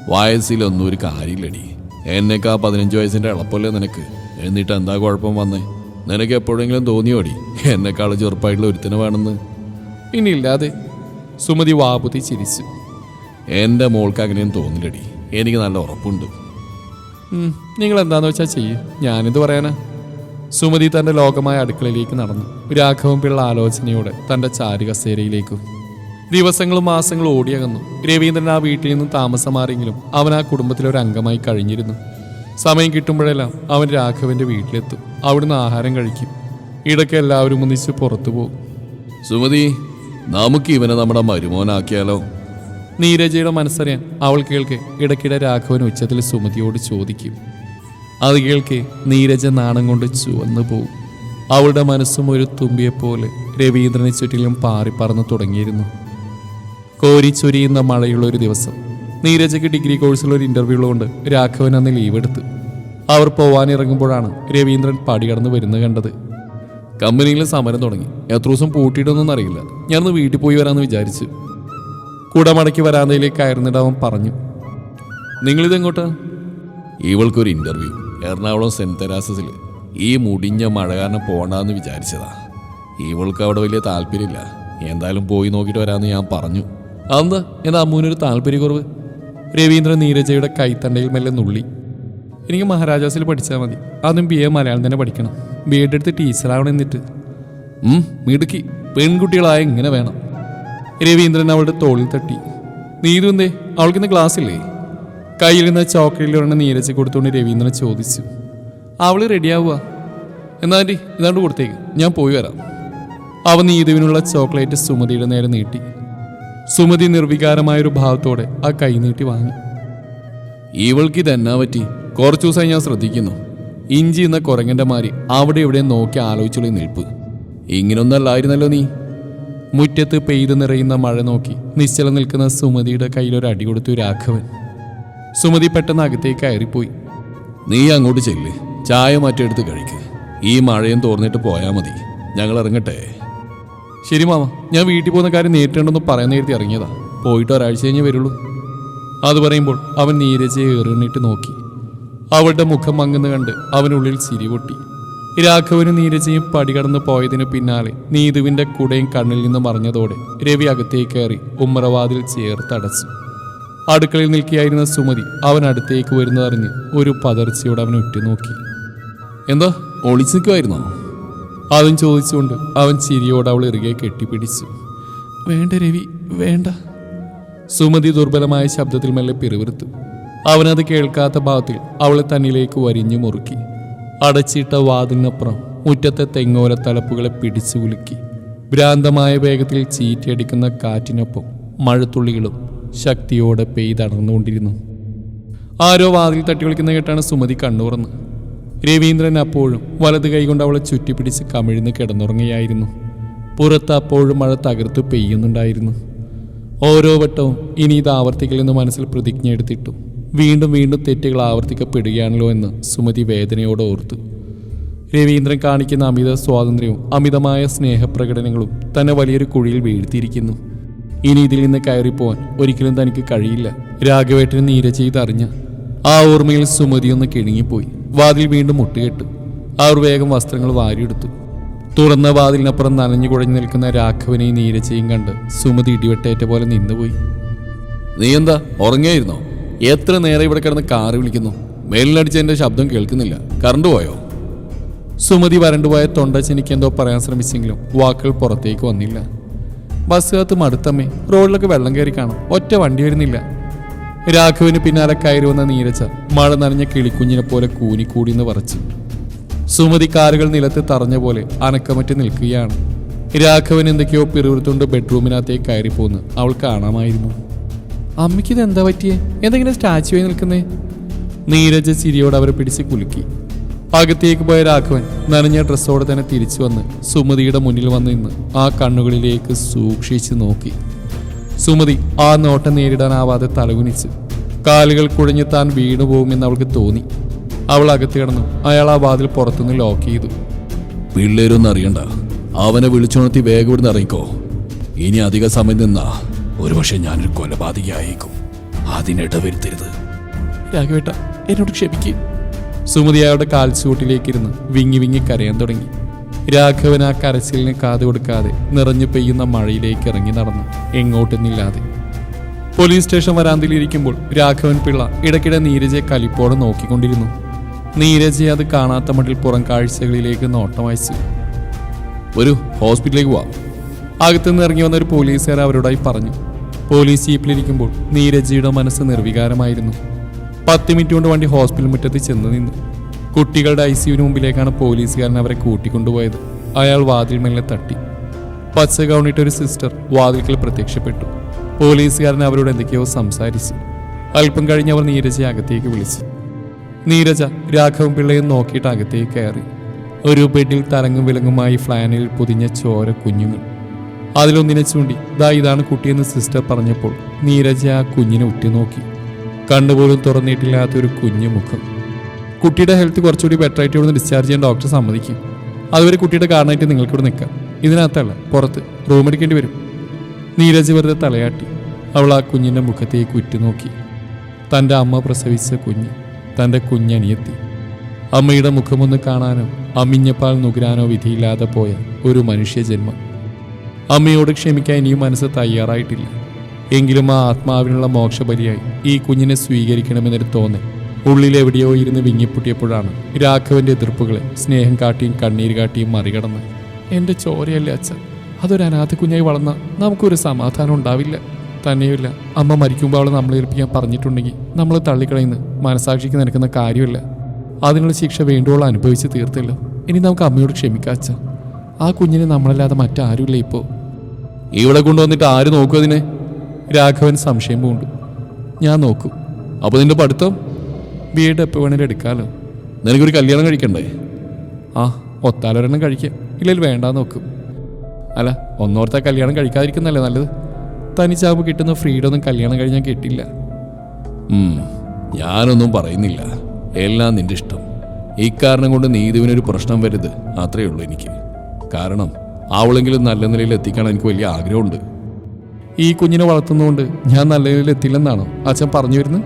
വയസ്സിലൊന്നും ഒരു കാര്യമില്ലടി. എന്നെക്കാ പതിനഞ്ച് വയസ്സിന്റെ എളുപ്പമല്ലേ നിനക്ക്? എന്നിട്ട് എന്താ കുഴപ്പം വന്നേ? നിനക്ക് എപ്പോഴെങ്കിലും തോന്നിയോടി? എന്നെക്കാൾ ചെറുപ്പായിട്ടുള്ള ഒരുത്തിന് വേണമെന്ന്. പിന്നെ ഇല്ലാതെ സുമതി വാപുതി ചിരിച്ചു. എന്റെ മോൾക്ക് അങ്ങനെയൊന്നും തോന്നില്ലടി. എനിക്ക് നല്ല ഉറപ്പുണ്ട്. നിങ്ങൾ എന്താന്ന് വെച്ചാൽ ചെയ്യും. ഞാനിത് പറയാനാ. സുമതി തന്റെ ലോകമായ അടുക്കളയിലേക്ക് നടന്നു. രാഘവൻ പിള്ള ആലോചനയോടെ തന്റെ ചാരുകസേരയിലേക്കും. ദിവസങ്ങളും മാസങ്ങളും ഓടിയകന്നു രവീന്ദ്രൻ ആ വീട്ടിൽ നിന്നും താമസം മാറിയെങ്കിലും അവൻ ആ കുടുംബത്തിലെ ഒരു അംഗമായി കഴിഞ്ഞിരുന്നു. സമയം കിട്ടുമ്പോഴെല്ലാം അവൻ രാഘവന്റെ വീട്ടിലെത്തും. അവിടുന്ന് ആഹാരം കഴിക്കും. ഇടയ്ക്ക് എല്ലാവരും ഒന്നിച്ച് പുറത്തു പോകും. സുമതി നമുക്ക് ഇവനെ നമ്മുടെ മരുമോനാക്കിയാലോ? നീരജയുടെ മനസ്സറിയാൻ അവൾ കേൾക്കെ ഇടയ്ക്കിടെ രാഘവൻ ഉച്ചത്തിൽ സുമതിയോട് ചോദിക്കും. അത് കേൾക്കെ നീരജ നാണം കൊണ്ട് ചുവന്നു പോകും അവളുടെ മനസ്സും ഒരു തുമ്പിയെപ്പോലെ രവീന്ദ്രനെ ചുറ്റിലും പാറിപ്പറന്നു തുടങ്ങിയിരുന്നു. തുടങ്ങിയിരുന്നു കോരിച്ചൊരിയുന്ന മഴയുള്ള ഒരു ദിവസം നീരജയ്ക്ക് ഡിഗ്രി കോഴ്സിൽ ഒരു ഇന്റർവ്യൂ ഉള്ളതുകൊണ്ട് രാഘവൻ അന്ന് ലീവ് എടുത്തു. അവർ പോവാനിറങ്ങുമ്പോഴാണ് രവീന്ദ്രൻ പടി കടന്ന് വരുന്നത് കണ്ടത്. കമ്പനിയിൽ സമരം തുടങ്ങി. എത്ര ദിവസം പൂട്ടിയിട്ടൊന്നും അറിയില്ല. ഞാനൊന്ന് വീട്ടിൽ പോയി വരാമെന്ന് വിചാരിച്ചു. കുടമടക്കി വരാന്തയിലേക്ക് കയറുന്നിട്ട് അവൻ പറഞ്ഞു നിങ്ങളിത് എങ്ങോട്ടാ? ഇവൾക്കൊരു ഇന്റർവ്യൂ എറണാകുളം സെന്റ് തെരാസസിൽ ഈ മുടിഞ്ഞ മഴ കാരണം പോകണ്ടെന്ന് വിചാരിച്ചതാ. ഇവൾക്ക് അവിടെ വലിയ താല്പര്യമില്ല. എന്തായാലും പോയി നോക്കിയിട്ട് വരാമെന്ന് ഞാൻ പറഞ്ഞു. അതെന്താ? എന്റെ അമ്മൂനൊരു താല്പര്യക്കുറവ്? രവീന്ദ്രൻ നീരജയുടെ കൈത്തണ്ടയിൽ മെല്ലെ നുള്ളി. എനിക്ക് മഹാരാജാസിൽ പഠിച്ചാൽ മതി. അതും ബി എ മലയാളം തന്നെ പഠിക്കണം. ബി എഡ് എടുത്ത് ടീച്ചറാവണം എന്നിട്ട്. മിടുക്കി. പെൺകുട്ടികളായ ഇങ്ങനെ വേണം. രവീന്ദ്രൻ അവളുടെ തോളിൽ തട്ടി. നീതു എന്തേ? അവൾക്കിന്ന് ക്ലാസ് ഇല്ലേ? കയ്യിൽ നിന്ന് ചോക്ലേറ്റിൽ ഒരെണ്ണം നീരജ് കൊടുത്തുകൊണ്ട് രവീന്ദ്രൻ ചോദിച്ചു. അവൾ റെഡിയാവുക എന്നാ ഇതാണ്ട് കൊടുത്തേക്ക്. ഞാൻ പോയി വരാം. അവൻ നീതുവിനുള്ള ചോക്ലേറ്റ് സുമതിയുടെ നേരെ നീട്ടി. സുമതി നിർവികാരമായൊരു ഭാവത്തോടെ ആ കൈ നീട്ടി വാങ്ങി. ഇവൾക്ക് ഇതെന്നാ പറ്റി? കുറച്ചു ദിവസമായി ഞാൻ ശ്രദ്ധിക്കുന്നു. ഇഞ്ചി എന്ന കുരങ്ങന്റെ മാരി അവിടെ ഇവിടെ നോക്കി ആലോചിച്ചുള്ള നിൽപ്പ്. ഇങ്ങനൊന്നല്ലായിരുന്നല്ലോ നീ. മുറ്റത്ത് പെയ്തു നിറയുന്ന മഴ നോക്കി നിശ്ചലം നിൽക്കുന്ന സുമതിയുടെ കയ്യിലൊരു അടി കൊടുത്തു രാഘവൻ. സുമതി പെട്ടെന്ന് അകത്തേക്ക് കയറിപ്പോയി. നീ അങ്ങോട്ട് ചെല്ല്. ചായ മാറ്റിയെടുത്ത് കഴിക്ക്. ഈ മഴയും തോർന്നിട്ട് പോയാൽ മതി. ഞങ്ങൾ ഇറങ്ങട്ടെ. ശരി മാമ ഞാൻ വീട്ടിൽ പോകുന്ന കാര്യം നേരിട്ടുണ്ടെന്ന് പറയാൻ നേരത്തെ ഇറങ്ങിയതാ. പോയിട്ട് ഒരാഴ്ച കഴിഞ്ഞേ വരുള്ളൂ. അത് പറയുമ്പോൾ അവൻ നീരജയെ ഏറിണിട്ട് നോക്കി. അവളുടെ മുഖം മങ്ങുന്ന കണ്ട് അവനുള്ളിൽ ചിരി പൊട്ടി. രാഘവനും നീരജയും പടികടന്ന് പോയതിന് പിന്നാലെ നീതുവിന്റെ കുടയും കണ്ണിൽ നിന്ന് മറിഞ്ഞതോടെ രവി അകത്തേക്ക് കയറി ഉമ്മറവാതിൽ ചേർത്തടച്ചു. അടുക്കളയിൽ നിൽക്കിയായിരുന്ന സുമതി അവൻ അടുത്തേക്ക് വരുന്നതറിഞ്ഞ് ഒരു പതർച്ചയോടെ അവൻ ഉറ്റുനോക്കി. എന്താ ഒളിച്ചു നിൽക്കുമായിരുന്നോ അതും ചോദിച്ചുകൊണ്ട് അവൻ ചിരിയോട് അവൾ ഇറുകെ കെട്ടിപ്പിടിച്ചു. വേണ്ട രവി വേണ്ട. സുമതി ദുർബലമായ ശബ്ദത്തിൽ മെല്ലെ പിറുവിറുത്തു അവനത് കേൾക്കാത്ത ഭാഗത്തിൽ അവളെ തന്നിലേക്ക് വരിഞ്ഞു മുറുക്കി. അടച്ചിട്ട വാതിലിനപ്പുറം മുറ്റത്തെ തെങ്ങോല തലപ്പുകളെ പിടിച്ചു കുലുക്കി ഭ്രാന്തമായ വേഗത്തിൽ ചീറ്റിയടിക്കുന്ന കാറ്റിനൊപ്പം മഴത്തുള്ളികളും ശക്തിയോടെ പെയ്തടർന്നുകൊണ്ടിരുന്നു. ആരോ വാതിൽ തട്ടി വിളിക്കുന്ന കേട്ടാണ് സുമതി കണ്ണുറന്ന്. രവീന്ദ്രൻ അപ്പോഴും വലത് കൈകൊണ്ട് അവളെ ചുറ്റിപ്പിടിച്ച് കമിഴ്ന്ന് കിടന്നുറങ്ങുകയായിരുന്നു. പുറത്ത് അപ്പോഴും മഴ തകർത്ത് പെയ്യുന്നുണ്ടായിരുന്നു. ഓരോ വട്ടവും ഇനി ഇത് ആവർത്തിക്കില്ലെന്ന് മനസ്സിൽ പ്രതിജ്ഞ എടുത്തിട്ടു. വീണ്ടും വീണ്ടും തെറ്റുകൾ ആവർത്തിക്കപ്പെടുകയാണല്ലോ എന്ന് സുമതി വേദനയോടെ ഓർത്തു. രവീന്ദ്രൻ കാണിക്കുന്ന അമിത സ്വാതന്ത്ര്യവും അമിതമായ സ്നേഹപ്രകടനങ്ങളും തന്നെ വലിയൊരു കുഴിയിൽ വീഴ്ത്തിയിരിക്കുന്നു. ഇനി ഇതിൽ നിന്ന് കയറിപ്പോവാൻ ഒരിക്കലും തനിക്ക് കഴിയില്ല. രാഘവേട്ടന് നീര ചെയ്തറിഞ്ഞ ആ ഓർമ്മയിൽ സുമതിയൊന്ന് കിണുങ്ങിപ്പോയി. വാതിൽ വീണ്ടും മുട്ടുകെട്ടു. അവർ വേഗം വസ്ത്രങ്ങൾ വാരിയെടുത്തു. തുറന്ന വാതിലിനപ്പുറം നനഞ്ഞു കുഴഞ്ഞു നിൽക്കുന്ന രാഘവനെയും നീരജയും കണ്ട് സുമതി ഇടിവെട്ടേറ്റ പോലെ നിന്നുപോയി. നീ എന്താ ഉറങ്ങിയായിരുന്നോ? എത്ര നേരം ഇവിടെ കിടന്ന് കാറ് വിളിക്കുന്നു? മേലിനടിച്ച് എന്റെ ശബ്ദം കേൾക്കുന്നില്ല. കറണ്ട് പോയോ? സുമതി വരണ്ടുപോയ തൊണ്ട ചെനിക്ക് എന്തോ പറയാൻ ശ്രമിച്ചെങ്കിലും വാക്കുകൾ പുറത്തേക്ക് വന്നില്ല. ബസ്സുകത്ത് മടുത്തമ്മേ റോഡിലൊക്കെ വെള്ളം കയറി കാണും. ഒറ്റ വണ്ടി വരുന്നില്ല. രാഘവന് പിന്നാലെ കയറി വന്ന നീരജ മഴ നനഞ്ഞ കിളിക്കുഞ്ഞിനെ പോലെ കൂനിക്കൂടിന്ന് പറച്ചു സുമതി കാലുകൾ നിലത്ത് തറഞ്ഞ പോലെ അനക്കമറ്റി നിൽക്കുകയാണ്. രാഘവൻ എന്തൊക്കെയോ പിറുവിറുത്തുകൊണ്ട് ബെഡ്റൂമിനകത്തേക്ക് കയറിപ്പോന്ന് അവൾ കാണാമായിരുന്നു. അമ്മയ്ക്ക് ഇത് എന്താ പറ്റിയേ? എന്തെങ്കിലും സ്റ്റാച്ചുവായി നിൽക്കുന്നേ? നീരജ ചിരിയോട് അവരെ പിടിച്ച് കുലുക്കി. അകത്തേക്ക് പോയ രാഘവൻ നനഞ്ഞ ഡ്രസ്സോടെ തന്നെ തിരിച്ചു വന്ന് സുമതിയുടെ മുന്നിൽ വന്ന് നിന്ന് ആ കണ്ണുകളിലേക്ക് സൂക്ഷിച്ചു നോക്കി. സുമതി ആ നോട്ടം നേരിടാനാവാതെ തലകുനിച്ച്. കാലുകൾ കുഴഞ്ഞ് താൻ വീണു പോകുമെന്ന് അവൾക്ക് തോന്നി. അവൾ അകത്ത് കിടന്നു. അയാൾ ആ വാതിൽ പുറത്തുനിന്ന് ലോക്ക് ചെയ്തു. പിള്ളേരൊന്നും അറിയണ്ട. അവനെ വിളിച്ചുണർത്തി വേഗം ഇവിടുന്ന് ഇറങ്ങിക്കോ. ഇനി അധിക സമയം നിന്നാ ഒരുപക്ഷെ ഞാനൊരു കൊലപാതകയായേക്കും. അതിനിട വരുത്തരുത് രാഘവേട്ട എന്നോട് ക്ഷമിക്ക്. സുമതി അയാളുടെ കാൽച്ചുവട്ടിലേക്കിരുന്ന് വിങ്ങി വിങ്ങി കരയാൻ തുടങ്ങി. രാഘവൻ ആ കരച്ചിലിന് കാത് കൊടുക്കാതെ നിറഞ്ഞു പെയ്യുന്ന മഴയിലേക്ക് ഇറങ്ങി നടന്നു. എങ്ങോട്ടെന്നില്ലാതെ. പോലീസ് സ്റ്റേഷൻ വരാന്തിലിരിക്കുമ്പോൾ രാഘവൻ പിള്ള ഇടയ്ക്കിടെ നീരജയെ കലിപ്പോടെ നോക്കിക്കൊണ്ടിരുന്നു. നീരജയെ അത് കാണാത്ത മട്ടിൽ പുറം കാഴ്ചകളിലേക്ക് നോട്ടം അയച്ചു. ഒരു ഹോസ്പിറ്റലിലേക്ക് പോവാം. അകത്തുനിന്ന് ഇറങ്ങി വന്ന ഒരു പോലീസുകാർ അവരോടായി പറഞ്ഞു. പോലീസ് ജീപ്പിലിരിക്കുമ്പോൾ നീരജയുടെ മനസ്സ് നിർവികാരമായിരുന്നു. പത്ത് മിനിറ്റ് കൊണ്ട് വണ്ടി ഹോസ്പിറ്റൽ മുറ്റത്ത് ചെന്ന് നിന്നു. കുട്ടികളുടെ ഐ സിയുവിന് മുമ്പിലേക്കാണ് പോലീസുകാരൻ അവരെ കൂട്ടിക്കൊണ്ടുപോയത്. അയാൾ വാതിൽ മെല്ലെ തട്ടി. പച്ച ഗൗണിട്ട ഒരു സിസ്റ്റർ വാതിൽക്കൽ പ്രത്യക്ഷപ്പെട്ടു. പോലീസുകാരൻ അവരോട് എന്തൊക്കെയോ സംസാരിച്ചു. അല്പം കഴിഞ്ഞ് അവർ നീരജയെ അകത്തേക്ക് വിളിച്ചു. നീരജ രാഘവൻ പിള്ളയെ നോക്കിയിട്ട് അകത്തേക്ക് കയറി. ഒരു ബെഡിൽ തലങ്ങും വിലങ്ങുമായി ഫ്ലാനിൽ പൊതിഞ്ഞ ചോര കുഞ്ഞുങ്ങൾ. അതിലൊന്നിനെ ചൂണ്ടി ദാ ഇതാണ് കുട്ടിയെന്ന് സിസ്റ്റർ പറഞ്ഞപ്പോൾ നീരജ ആ കുഞ്ഞിനെ ഉറ്റുനോക്കി. കണ്ണുപോലും തുറന്നിട്ടില്ലാത്ത ഒരു കുഞ്ഞു മുഖം. കുട്ടിയുടെ ഹെൽത്ത് കുറച്ചുകൂടി ബെറ്റർ ആയിട്ട് ഇവിടുന്ന് ഡിസ്ചാർജ് ചെയ്യാൻ ഡോക്ടർ സമ്മതിക്കും. അതുവരെ കുട്ടിയുടെ കാരണമായിട്ട് നിങ്ങൾക്കിവിടെ നിൽക്കാം. ഇതിനകത്തല്ല പുറത്ത് റൂം എടുക്കേണ്ടി വരും. നീരജ് വെറുതെ തലയാട്ടി. അവൾ ആ കുഞ്ഞിന്റെ മുഖത്തേക്ക് ഉറ്റുനോക്കി. തന്റെ അമ്മ പ്രസവിച്ച കുഞ്ഞ് തന്റെ കുഞ്ഞനിയെത്തി. അമ്മയുടെ മുഖമൊന്ന് കാണാനോ അമ്മിഞ്ഞപ്പാൽ നുകരാനോ വിധിയില്ലാതെ പോയ ഒരു മനുഷ്യ ജന്മം. അമ്മയോട് ക്ഷമിക്കാൻ ഇനിയും മനസ്സ് തയ്യാറായിട്ടില്ല. എങ്കിലും ആ ആത്മാവിനുള്ള മോക്ഷബലിയായി ഈ കുഞ്ഞിനെ സ്വീകരിക്കണമെന്നൊരു തോന്നൽ ഉള്ളിൽ എവിടെയോ ഇരുന്ന് വിങ്ങിപ്പൊട്ടിയപ്പോഴാണ് രാഘവന്റെ എതിർപ്പുകളെ സ്നേഹം കാട്ടിയും കണ്ണീര് കാട്ടിയും മറികടന്ന്. എന്റെ ചോരയല്ലേ അച്ഛൻ അതൊരു അനാഥ കുഞ്ഞായി വളർന്ന നമുക്കൊരു സമാധാനം ഉണ്ടാവില്ല. തന്നെയുമില്ല. അമ്മ മരിക്കുമ്പോൾ അവളെ നമ്മളെ ഏൽപ്പിക്കാൻ പറഞ്ഞിട്ടുണ്ടെങ്കിൽ നമ്മൾ തള്ളിക്കളയുന്ന മനസാക്ഷിക്ക് നിനക്കുന്ന കാര്യമില്ല. അതിനുള്ള ശിക്ഷ വേണ്ടുവോളം അനുഭവിച്ച് തീർത്തില്ല. ഇനി നമുക്ക് അമ്മയോട് ക്ഷമിക്കാം അച്ഛ. ആ കുഞ്ഞിനെ നമ്മളല്ലാതെ മറ്റാരുമില്ല ഇപ്പോൾ ഇവിടെ കൊണ്ടുവന്നിട്ട് ആര് നോക്കും അതിനെ? രാഘവൻ സംശയം പൂണ്ടു. ഞാൻ നോക്കും. അപ്പോൾ നിന്റെ പഠിത്തം? ബി എഡ് എപ്പോൾ വേണേലും എടുക്കാമല്ലോ നിനക്കൊരു കല്യാണം കഴിക്കണ്ടേ? ആ ഒത്താലൊരെണ്ണം കഴിക്കാം. ഇല്ലെങ്കിൽ വേണ്ടാന്ന് നോക്കും. അല്ല ഒന്നോർത്താ കല്യാണം കഴിക്കാതിരിക്കുന്നല്ലേ നല്ലത്? തനിച്ചാകുമ്പോൾ കിട്ടുന്ന ഫ്രീഡം ഒന്നും കല്യാണം കഴിഞ്ഞാൽ കിട്ടില്ല. ഞാനൊന്നും പറയുന്നില്ല. എല്ലാം നിന്റെ ഇഷ്ടം. ഈ കാരണം കൊണ്ട് നീതുവിനൊരു പ്രശ്നം വരുത് അത്രയേ ഉള്ളൂ എനിക്ക്. കാരണം അവളെങ്കിലും നല്ല നിലയിൽ എത്തിക്കാൻ എനിക്ക് വലിയ ആഗ്രഹമുണ്ട്. ഈ കുഞ്ഞിനെ വളർത്തുന്നതുകൊണ്ട് ഞാൻ നല്ല നിലയിൽ എത്തില്ലെന്നാണോ അച്ഛൻ പറഞ്ഞു വരുന്നത്?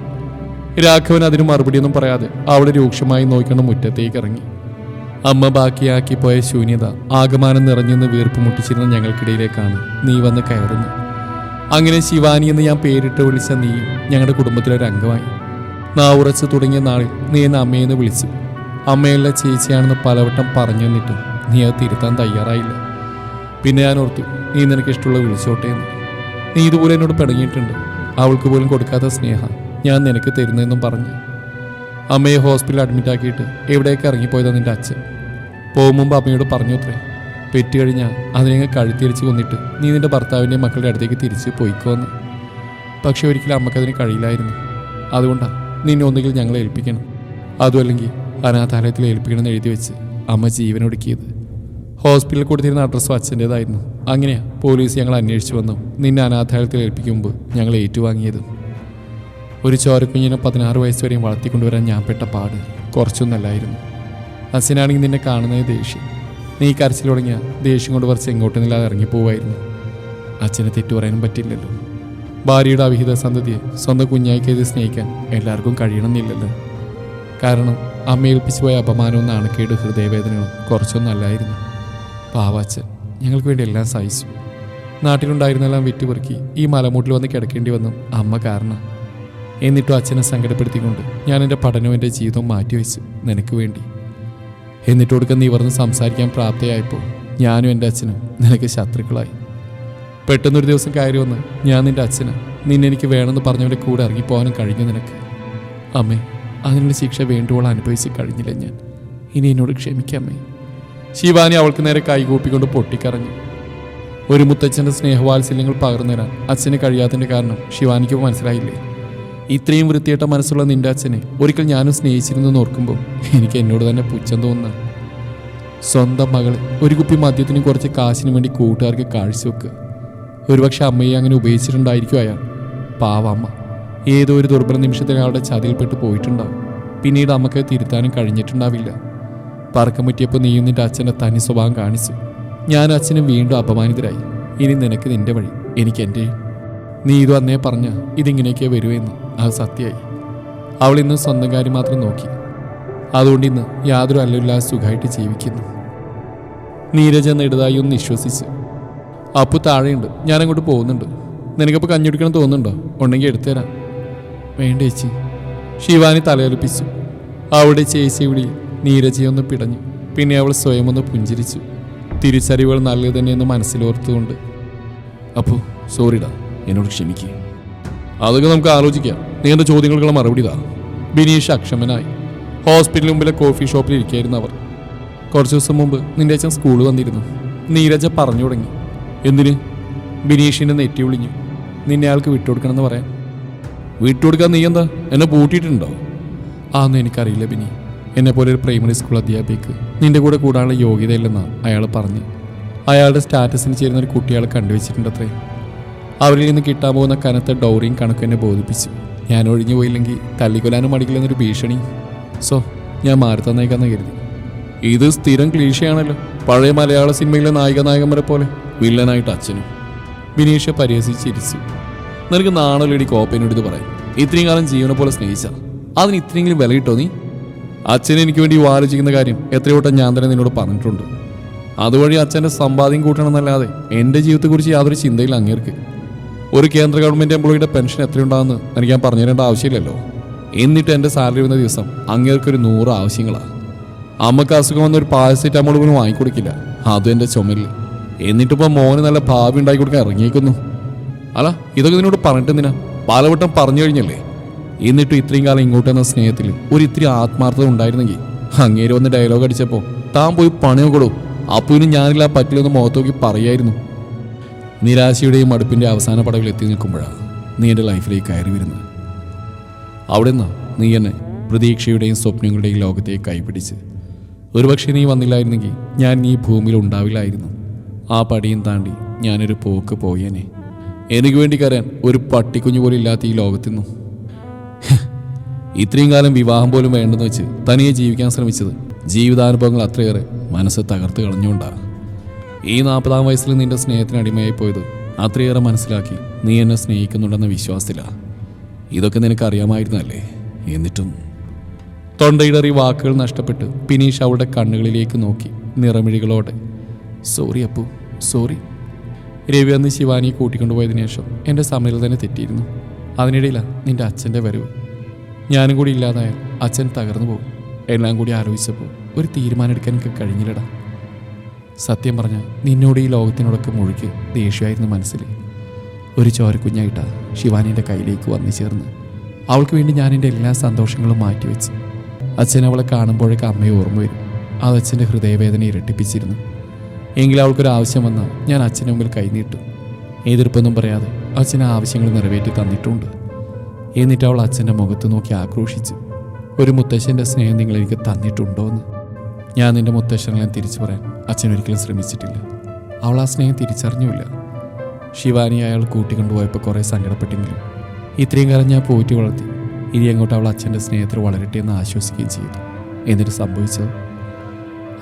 രാഘവൻ അതിന് മറുപടിയൊന്നും പറയാതെ അവളെ രൂക്ഷമായി നോക്കണം മുറ്റത്തേക്ക് ഇറങ്ങി. അമ്മ ബാക്കിയാക്കി പോയ ശൂന്യത ആകമാനം നിറഞ്ഞെന്ന് വീർപ്പ് മുട്ടിച്ചിരുന്ന ഞങ്ങൾക്കിടയിലേക്കാണ് നീ വന്ന് കയറുന്നു അങ്ങനെ ശിവാനി എന്ന് ഞാൻ പേരിട്ട് വിളിച്ച നീ ഞങ്ങളുടെ കുടുംബത്തിലെ ഒരു അംഗമായി. നാ ഉറച്ചു തുടങ്ങിയ നാളിൽ നീ എന്നെ അമ്മയെന്ന് വിളിച്ചു. അമ്മയല്ല ചേച്ചിയാണെന്ന് പലവട്ടം പറഞ്ഞു തന്നിട്ടും നീ അത് തിരുത്താൻ തയ്യാറായില്ല. പിന്നെ ഞാൻ ഓർത്തു നീ നിനക്കിഷ്ടമുള്ള വിളിച്ചോട്ടേന്ന് നീ ഇതുപോലെ എന്നോട് പിടങ്ങിയിട്ടുണ്ട് അവൾക്ക് പോലും കൊടുക്കാത്ത സ്നേഹ. ഞാൻ നിനക്ക് തരുന്നതെന്നും പറഞ്ഞു. അമ്മയെ ഹോസ്പിറ്റലിൽ അഡ്മിറ്റ് ആക്കിയിട്ട് എവിടേക്ക് ഇറങ്ങിപ്പോയതാ നിന്റെ അച്ഛൻ? പോകും അമ്മയോട് പറഞ്ഞു അത്രേ. പെറ്റ് കഴിഞ്ഞാൽ അതിനെ കഴുത്തിരിച്ച് കൊന്നിട്ട് നീ നിന്റെ ഭർത്താവിന്റെ മക്കളുടെ അടുത്തേക്ക് തിരിച്ച് പോയിക്കോന്ന്. പക്ഷെ ഒരിക്കലും അമ്മക്കതിന് കഴിയില്ലായിരുന്നു. അതുകൊണ്ടാണ് നിന്നെ ഒന്നുകിൽ ഞങ്ങളെ ഏൽപ്പിക്കണം. അതുമല്ലെങ്കിൽ അനാഥാലയത്തിൽ ഏൽപ്പിക്കണമെന്ന് എഴുതി വെച്ച് അമ്മ ജീവനൊടുക്കിയത് ഹോസ്പിറ്റലിൽ കൊടുത്തിരുന്ന അഡ്രസ്സും അച്ഛന്റേതായിരുന്നു. അങ്ങനെയാണ് പോലീസ് ഞങ്ങൾ അന്വേഷിച്ചു വന്നു. നിന്നെ അനാഥാലയത്തിൽ ഏൽപ്പിക്കുമ്പോൾ ഞങ്ങൾ ഏറ്റുവാങ്ങിയത്. ഒരു ചോരക്കുഞ്ഞിനെ പതിനാറ് വയസ്സ് വരെയും വളർത്തിക്കൊണ്ടുവരാൻ ഞാൻ പെട്ട പാട് കുറച്ചൊന്നല്ലായിരുന്നു. ഹസിനാണെങ്കിൽ നിന്നെ കാണുന്നത് ദേഷ്യം. നീ കരച്ചിൽ തുടങ്ങിയ ദേഷ്യം കൊണ്ട് കുറച്ച് എങ്ങോട്ടൊന്നില്ലാതെ ഇറങ്ങിപ്പോവായിരുന്നു. അച്ഛനെ തെറ്റു പറയാനും പറ്റില്ലല്ലോ. ഭാര്യയുടെ അവിഹിത സന്തതിയെ സ്വന്തം കുഞ്ഞായി കരുതി സ്നേഹിക്കാൻ എല്ലാവർക്കും കഴിയണമെന്നില്ലല്ലോ. കാരണം അമ്മ ഏൽപ്പിച്ചു പോയ അപമാനവും നാണക്കേട് ഹൃദയവേദനകളും കുറച്ചൊന്നല്ലായിരുന്നു. പാവാച്ചൻ ഞങ്ങൾക്ക് വേണ്ടി എല്ലാം സഹിച്ചു. നാട്ടിലുണ്ടായിരുന്നെല്ലാം വിറ്റുപെറുക്കി ഈ മലമൂട്ടിൽ വന്ന് കിടക്കേണ്ടി വന്നു അമ്മ കാരണം. എന്നിട്ടും അച്ഛനെ സങ്കടപ്പെടുത്തിക്കൊണ്ട് ഞാൻ എന്റെ പഠനവും എന്റെ ജീവിതവും മാറ്റിവെച്ചു നിനക്ക് വേണ്ടി. എന്നിട്ട് കൊടുക്ക നിവർന്ന് സംസാരിക്കാൻ പ്രാപ്തയായപ്പോൾ ഞാനും എന്റെ അച്ഛനും നിനക്ക് ശത്രുക്കളായി. പെട്ടെന്നൊരു ദിവസം കയറി വന്ന് ഞാൻ നിന്റെ അച്ഛന് നിന്നെനിക്ക് വേണമെന്ന് പറഞ്ഞവന്റെ കൂടെ ഇറങ്ങിപ്പോകാനും കഴിഞ്ഞു നിനക്ക്. അമ്മേ അതിനുള്ള ശിക്ഷ വേണ്ടുവോളം അനുഭവിച്ച് കഴിഞ്ഞില്ല ഞാൻ. ഇനി എന്നോട് ക്ഷമിക്കാമേ ശിവാനി അവൾക്ക് നേരെ കൈകൂപ്പിക്കൊണ്ട് പൊട്ടിക്കറഞ്ഞു ഒരു മുത്തച്ഛന്റെ സ്നേഹവാത്സല്യങ്ങൾ പകർന്നു തരാൻ അച്ഛന് കഴിയാത്തതിന്റെ കാരണം ശിവാനിക്ക് മനസ്സിലായില്ലേ? ഇത്രയും വൃത്തിയേട്ട മനസ്സുള്ള നിന്റെ അച്ഛനെ ഒരിക്കൽ ഞാനും സ്നേഹിച്ചിരുന്നു ഓർക്കുമ്പോൾ എനിക്ക് എന്നോട് തന്നെ പുച്ഛം തോന്നുന്നു. സ്വന്തം മകളെ ഒരു കുപ്പി മദ്യത്തിനും കുറച്ച് കാശിന് വേണ്ടി കൂട്ടുകാർക്ക് കാഴ്ചവെക്കുക ഒരുപക്ഷെ അമ്മയെ അങ്ങനെ ഉപയോഗിച്ചിട്ടുണ്ടായിരിക്കും അയാൾ. പാവ അമ്മ. ഏതോ ഒരു ദുർബല നിമിഷത്തിൽ അയാളുടെ ചതിയിൽപ്പെട്ട് പോയിട്ടുണ്ടാവും. പിന്നീട് അമ്മയ്ക്ക് തിരുത്താനും കഴിഞ്ഞിട്ടുണ്ടാവില്ല. പറക്കം പറ്റിയപ്പോൾ നീയും നിന്റെ അച്ഛന്റെ തനി സ്വഭാവം കാണിച്ചു. ഞാൻ അച്ഛനും വീണ്ടും അപമാനിതരായി. ഇനി നിനക്ക് നിന്റെ വഴി എനിക്ക് എന്റെയും നീ ഇതു അന്നേ പറഞ്ഞ ഇതിങ്ങനെയൊക്കെ വരുമെന്ന് അത് സത്യമായി അവൾ ഇന്ന് സ്വന്തം കാര്യം മാത്രം നോക്കി. അതുകൊണ്ട് ഇന്ന് യാതൊരു അല്ലമില്ലാതെ സുഖമായിട്ട് ജീവിക്കുന്നു. നീരജ നെടുതായി ഒന്ന് വിശ്വസിച്ച് അപ്പു താഴെയുണ്ട്. ഞാനങ്ങോട്ട് പോകുന്നുണ്ട്. നിനക്കപ്പോൾ കഞ്ഞുടിക്കണം തോന്നുന്നുണ്ടോ? ഉണ്ടെങ്കിൽ എടുത്തുതരാം. വേണ്ട ചേച്ചി. ശിവാനി തലയൊലിപ്പിച്ചു അവിടെ ചേച്ചി വിളി നീരജയൊന്ന് പിടഞ്ഞു. പിന്നെ അവൾ സ്വയം ഒന്ന് പുഞ്ചിരിച്ചു. തിരിച്ചറിവുകൾ നല്ലത് തന്നെയെന്ന് മനസ്സിലോർത്തുകൊണ്ട് അപ്പോൾ സോറിടാ എന്നോട് ക്ഷമിക്കുക അതൊക്കെ നമുക്ക് ആലോചിക്കാം. നീ എന്റെ ചോദ്യങ്ങൾക്കുള്ള മറുപടി താ ബിനീഷ് അക്ഷമനായി. ഹോസ്പിറ്റലിന് മുമ്പിലെ കോഫി ഷോപ്പിൽ ഇരിക്കുകയായിരുന്നു അവർ. കുറച്ച് ദിവസം മുമ്പ് നിന്റെ അച്ഛൻ സ്കൂളിൽ വന്നിരുന്നു. നീരജ പറഞ്ഞു തുടങ്ങി. എന്തിന്? ബിനീഷിന്റെ നെറ്റി വിളിഞ്ഞു നിന്നെ അയാൾക്ക് വിട്ടുകൊടുക്കണമെന്ന് പറയാൻ. വിട്ടുകൊടുക്കാൻ നീ എന്താ? എന്നെ പൂട്ടിയിട്ടുണ്ടോ? ആന്നും എനിക്കറിയില്ല ബിനി. എന്നെ പോലെ ഒരു പ്രൈമറി സ്കൂൾ അധ്യാപികക്ക് നിന്റെ കൂടെ കൂടാനുള്ള യോഗ്യതയില്ലെന്നാണ് അയാൾ പറഞ്ഞു. അയാളുടെ സ്റ്റാറ്റസിന് ചേരുന്ന ഒരു കുട്ടിയെ കണ്ടുവച്ചിട്ടുണ്ട് അത്രേ അവരിൽ നിന്ന് കിട്ടാൻ പോകുന്ന കനത്ത ഡൗറിയും കണക്ക് എന്നെ ബോധിപ്പിച്ചു. ഞാൻ ഒഴിഞ്ഞു പോയില്ലെങ്കിൽ തല്ലിക്കൊല്ലാനും മടിക്കില്ലെന്നൊരു ഭീഷണി. സോ ഞാൻ മാറി തന്നേക്കാന്ന് കരുതി. ഇത് സ്ഥിരം ക്ലീശയാണല്ലോ. പഴയ മലയാള സിനിമയിലെ നായിക നായകന്മാരെ പോലെ വില്ലനായിട്ട് അച്ഛനും വിനീഷ പരിഹസിച്ച് ചിരിച്ചു. നിനക്ക് നാണലടി കോപ്പനോട് ഇത് പറയും ഇത്രയും കാലം ജീവനെ പോലെ സ്നേഹിച്ച. അതിന് ഇത്രയെങ്കിലും വില കിട്ടോ നീ? അച്ഛൻ എനിക്ക് വേണ്ടി ആലോചിക്കുന്ന കാര്യം എത്രയോട്ടം ഞാൻ തന്നെ നിന്നോട് പറഞ്ഞിട്ടുണ്ട്. അതുവഴി അച്ഛന്റെ സമ്പാദ്യം കൂട്ടണമെന്നല്ലാതെ എന്റെ ജീവിതത്തെക്കുറിച്ച് യാതൊരു ചിന്തയില്ല അങ്ങേർക്ക്. ഒരു കേന്ദ്ര ഗവൺമെന്റ് എംപ്ലോയിയുടെ പെൻഷൻ എത്രയുണ്ടാകുമെന്ന് എനിക്ക് ഞാൻ പറഞ്ഞു തരേണ്ട ആവശ്യമില്ലല്ലോ. എന്നിട്ട് എന്റെ സാലറി വന്ന ദിവസം അങ്ങേർക്കൊരു നൂറ് ആവശ്യങ്ങളാണ് അമ്മയ്ക്ക് അസുഖം വന്ന ഒരു പാരസെറ്റാമോൾ പോലും വാങ്ങിക്കൊടുക്കില്ല. അതും എന്റെ ചുമലിൽ എന്നിട്ടിപ്പോൾ മോന് നല്ല ഭാവി ഉണ്ടാക്കി കൊടുക്കാൻ ഇറങ്ങിയേക്കുന്നു. അല്ല ഇതൊക്കെ നിന്നോട് പറഞ്ഞിട്ടെന്തിനാ പലവട്ടം പറഞ്ഞു കഴിഞ്ഞല്ലേ? എന്നിട്ടും ഇത്രയും കാലം ഇങ്ങോട്ട് എന്ന സ്നേഹത്തിൽ ഒരു ഇത്തിരി ആത്മാർത്ഥത ഉണ്ടായിരുന്നെങ്കിൽ അങ്ങേര് വന്ന് ഡയലോഗ് അടിച്ചപ്പോൾ താൻ പോയി പണിയോ കൊടു. ഇനി ഞാനില്ല പറ്റില്ലെന്ന് മുഖത്ത് നോക്കി പറയായിരുന്നു. നിരാശയുടെയും അടുപ്പിന്റെ അവസാന പടവിൽ എത്തി നിൽക്കുമ്പോഴാണ് നീ എന്റെ ലൈഫിലേക്ക് കയറി വരുന്നത്. അവിടെ നിന്ന് നീ എന്നെ പ്രതീക്ഷയുടെയും സ്വപ്നങ്ങളുടെയും ലോകത്തേക്ക് കൈപിടിച്ച്. ഒരുപക്ഷെ നീ വന്നില്ലായിരുന്നെങ്കിൽ ഞാൻ ഈ ഭൂമിയിൽ ഉണ്ടാവില്ലായിരുന്നു. ആ പടിയും താണ്ടി ഞാനൊരു പോക്ക് പോയേനെ. എനിക്ക് വേണ്ടി കരയാൻ ഒരു പട്ടിക്കുഞ്ഞു പോലും ഇല്ലാത്ത ഈ ലോകത്തിന്നു. ഇത്രയും കാലം വിവാഹം പോലും വേണ്ടെന്ന് വെച്ച് തനിയെ ജീവിക്കാൻ ശ്രമിച്ചത് ജീവിതാനുഭവങ്ങൾ അത്രയേറെ മനസ്സ് തകർത്ത് കളഞ്ഞുകൊണ്ടാണ്. ഈ നാൽപ്പതാം വയസ്സിൽ നിന്റെ സ്നേഹത്തിന് അടിമയായി പോയത് അത്രയേറെ മനസ്സിലാക്കി നീ എന്നെ സ്നേഹിക്കുന്നുണ്ടെന്ന വിശ്വാസത്തില. ഇതൊക്കെ നിനക്ക് അറിയാമായിരുന്നല്ലേ? എന്നിട്ടും. തൊണ്ടയിടറി വാക്കുകൾ നഷ്ടപ്പെട്ട് പിനീഷ് അവളുടെ കണ്ണുകളിലേക്ക് നോക്കി നിറമിഴികളോടെ സോറി അപ്പു സോറി. രവി അന്ന് ശിവാനിയെ കൂട്ടിക്കൊണ്ടുപോയതിനു ശേഷം എന്റെ സമനില തന്നെ തെറ്റിയിരുന്നു. അതിനിടയിലാണ് നിന്റെ അച്ഛന്റെ വരവ്. ഞാനും കൂടി ഇല്ലാതായാൽ അച്ഛൻ തകർന്നു പോകും. എല്ലാം കൂടി ആലോചിച്ചപ്പോൾ ഒരു തീരുമാനം എടുക്കാൻ എനിക്ക് കഴിഞ്ഞില്ലടാ. സത്യം പറഞ്ഞാൽ നിന്നോട് ഈ ലോകത്തിനോടൊക്കെ മുഴുക്കി ദേഷ്യമായിരുന്നു മനസ്സിൽ. ഒരു ചോരക്കുഞ്ഞായിട്ടാ ശിവാനിന്റെ കയ്യിലേക്ക് വന്നു ചേർന്ന്. അവൾക്ക് വേണ്ടി ഞാൻ എന്റെ എല്ലാ സന്തോഷങ്ങളും മാറ്റിവെച്ച്. അച്ഛൻ അവളെ കാണുമ്പോഴേക്ക് അമ്മയെ ഓർമ്മ വരും. അത് അച്ഛന്റെ ഹൃദയവേദന ഇരട്ടിപ്പിച്ചിരുന്നു. എങ്കിലും അവൾക്കൊരു ആവശ്യം വന്നാൽ ഞാൻ അച്ഛന്റെ മുമ്പിൽ കൈനീട്ടും എതിർപ്പൊന്നും പറയാതെ അച്ഛൻ ആവശ്യങ്ങൾ നിറവേറ്റി തന്നിട്ടുണ്ട്. എന്നിട്ട് അവൾ അച്ഛന്റെ മുഖത്ത് നോക്കി ആക്രോശിച്ചു. ഒരു മുത്തശ്ശന്റെ സ്നേഹം നിങ്ങൾ എനിക്ക് തന്നിട്ടുണ്ടോ എന്ന് ഞാൻ നിന്റെ മുത്തശ്ശനെല്ലാം തിരിച്ചു പറയാൻ അച്ഛൻ ഒരിക്കലും ശ്രമിച്ചിട്ടില്ല. അവൾ ആ സ്നേഹം തിരിച്ചറിഞ്ഞില്ല ശിവാനി അയാൾ കൂട്ടിക്കൊണ്ടുപോയപ്പോൾ കുറേ സങ്കടപ്പെട്ടെങ്കിലും ഇത്രയും കാലം ഞാൻ പോറ്റി വളർത്തി. ഇനി അങ്ങോട്ട് അവൾ അച്ഛന്റെ സ്നേഹത്തിൽ വളരട്ടെ എന്ന് ആശ്വസിക്കുകയും ചെയ്തു. എന്നിട്ട് സംഭവിച്ചത്?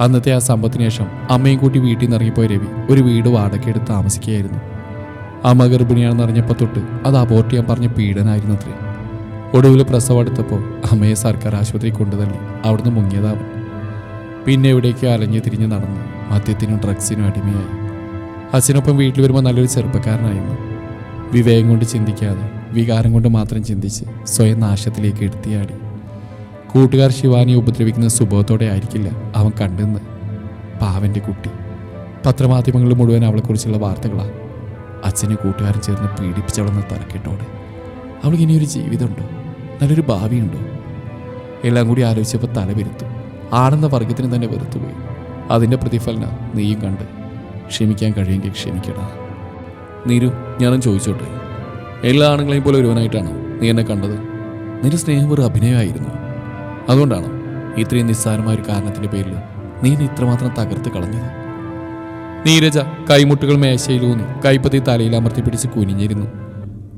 അന്നത്തെ ആ സംഭവത്തിന് ശേഷം അമ്മയും കൂട്ടി വീട്ടിൽ നിന്ന് ഇറങ്ങിപ്പോയ രവി ഒരു വീട് വാടകയെടുത്ത് താമസിക്കുകയായിരുന്നു. അമ്മ ഗർഭിണിയാണെന്ന് അറിഞ്ഞപ്പോൾ തൊട്ട് അത് അബോർട്ട് ചെയ്യാൻ പറഞ്ഞ പീഡനായിരുന്നു അത്രേ ഒടുവിൽ പ്രസവം എടുത്തപ്പോൾ അമ്മയെ സർക്കാർ ആശുപത്രി കൊണ്ടുതള്ളി. അവിടുന്ന് മുങ്ങിയതാവും. പിന്നെ എവിടേക്കോ അലഞ്ഞു തിരിഞ്ഞ് നടന്ന്. മദ്യത്തിനും ഡ്രഗ്സിനും അടിമയായി. അച്ഛനൊപ്പം വീട്ടിൽ വരുമ്പോൾ നല്ലൊരു ചെറുപ്പക്കാരനായിരുന്നു. വിവേകം കൊണ്ട് ചിന്തിക്കാതെ വികാരം കൊണ്ട് മാത്രം ചിന്തിച്ച് സ്വയം നാശത്തിലേക്ക് എടുത്തിയാടി. കൂട്ടുകാർ ശിവാനിയെ ഉപദ്രവിക്കുന്ന സുബോധത്തോടെ ആയിരിക്കില്ല അവൻ കണ്ടെന്ന് പാവന്റെ കുട്ടി. പത്രമാധ്യമങ്ങൾ മുഴുവൻ അവളെക്കുറിച്ചുള്ള വാർത്തകളാണ് അച്ഛനെ കൂട്ടുകാരൻ ചേർന്ന് പീഡിപ്പിച്ചവളെന്ന തലക്കെട്ടോടെ. അവൾക്ക് ഇനിയൊരു ജീവിതമുണ്ടോ? നല്ലൊരു ഭാവിയുണ്ടോ? എല്ലാം കൂടി ആലോചിച്ചപ്പോൾ തല വെറുത്തു ആണെന്ന വർഗത്തിന് തന്നെ വെറുത്തുപോയി. അതിന്റെ പ്രതിഫലനം നീയും കണ്ട്. ക്ഷമിക്കാൻ കഴിയുമെങ്കിൽ ക്ഷമിക്കടാ. നീരു ഞാനും ചോദിച്ചോട്ടെ. എല്ലാ ആണുങ്ങളെയും പോലെ ഒരുവനായിട്ടാണോ നീ എന്നെ കണ്ടത്? നിന്റെ സ്നേഹം ഒരു അഭിനയമായിരുന്നു. അതുകൊണ്ടാണ് ഇത്രയും നിസ്സാരമായ ഒരു കാരണത്തിന്റെ പേരിൽ നീ എന്നെ ഇത്രമാത്രം തകർത്ത് കളഞ്ഞത്? നീരജ കൈമുട്ടുകൾ മേശയിലൂന്നി കൈപ്പത്തി തലയിൽ അമർത്തി പിടിച്ച് കുനിഞ്ഞിരുന്നു.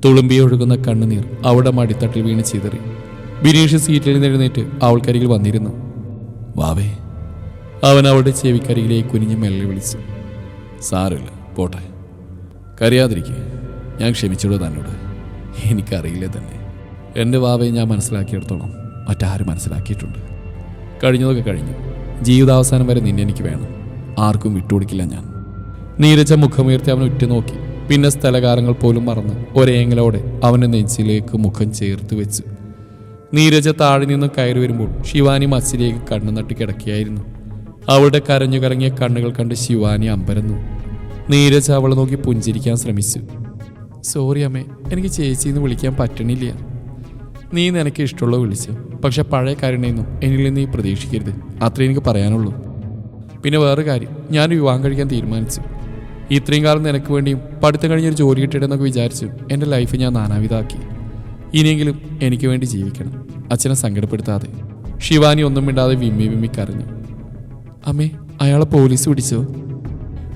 തുളുമ്പി ഒഴുകുന്ന കണ്ണുനീർ അവിടെ മടിത്തട്ടിൽ വീണ് ചിതറി. ബിനീഷ് സീറ്റിൽ നിന്ന് എഴുന്നേറ്റ് അവൾക്കരികിൽ വന്നിരുന്നു. വാവേ അവൻ അവളുടെ ചെവിക്കരികിലേക്ക് കുനിഞ്ഞ് മെല്ലെ വിളിച്ചു. സാരമില്ല പോട്ടെ. കരയാതിരിക്കുക ഞാൻ ക്ഷമിച്ചോളൂ തന്നോട് എനിക്കറിയില്ല തന്നെ. എന്റെ വാവയെ ഞാൻ മനസ്സിലാക്കിയെടുത്തോളം മറ്റാരും മനസ്സിലാക്കിയിട്ടുണ്ട്. കഴിഞ്ഞതൊക്കെ കഴിഞ്ഞു. ജീവിതാവസാനം വരെ നിന്നെ എനിക്ക് വേണം. ആർക്കും വിട്ടുകൊടുക്കില്ല ഞാൻ. നീരജ മുഖമുയർത്തി അവൻ ഉറ്റുനോക്കി. പിന്നെ സ്ഥലകാരങ്ങൾ പോലും മറന്ന് ഒരേങ്ങലോടെ അവന്റെ നെഞ്ചിലേക്ക് മുഖം ചേർത്ത് വെച്ചു. നീരജ താഴെ നിന്ന് കയറി വരുമ്പോൾ ശിവാനി മച്ചിലേക്ക് കണ്ണു നട്ട് കിടക്കുകയായിരുന്നു. അവളുടെ കരഞ്ഞു കറങ്ങിയ കണ്ണുകൾ കണ്ട് ശിവാനി അമ്പരന്നു. നീരജ അവളെ നോക്കി പുഞ്ചിരിക്കാൻ ശ്രമിച്ചു. സോറി അമ്മേ എനിക്ക് ചേച്ചി എന്ന് വിളിക്കാൻ പറ്റണില്ല. നീ നിനക്ക് ഇഷ്ടമുള്ള വിളിച്ചു. പക്ഷെ പഴയ കാര്യണയൊന്നും എന്നിൽ നിന്ന് നീ പ്രതീക്ഷിക്കരുത്. അത്രേ എനിക്ക് പറയാനുള്ളൂ. പിന്നെ വേറെ കാര്യം ഞാൻ വിവാഹം കഴിക്കാൻ തീരുമാനിച്ചു. ഇത്രയും കാലം നിനക്ക് വേണ്ടിയും പഠിത്തം കഴിഞ്ഞൊരു ജോലി കിട്ടിയിട്ടെന്നൊക്കെ വിചാരിച്ചു എന്റെ ലൈഫ് ഞാൻ നാനാവിധാക്കി ഇനിയെങ്കിലും എനിക്ക് വേണ്ടി ജീവിക്കണം. അച്ഛനെ സങ്കടപ്പെടുത്താതെ. ശിവാനി ഒന്നും മിണ്ടാതെ വിമ്മി വിമ്മി കരഞ്ഞു. അമ്മേ അയാളെ പോലീസ് പിടിച്ചോ?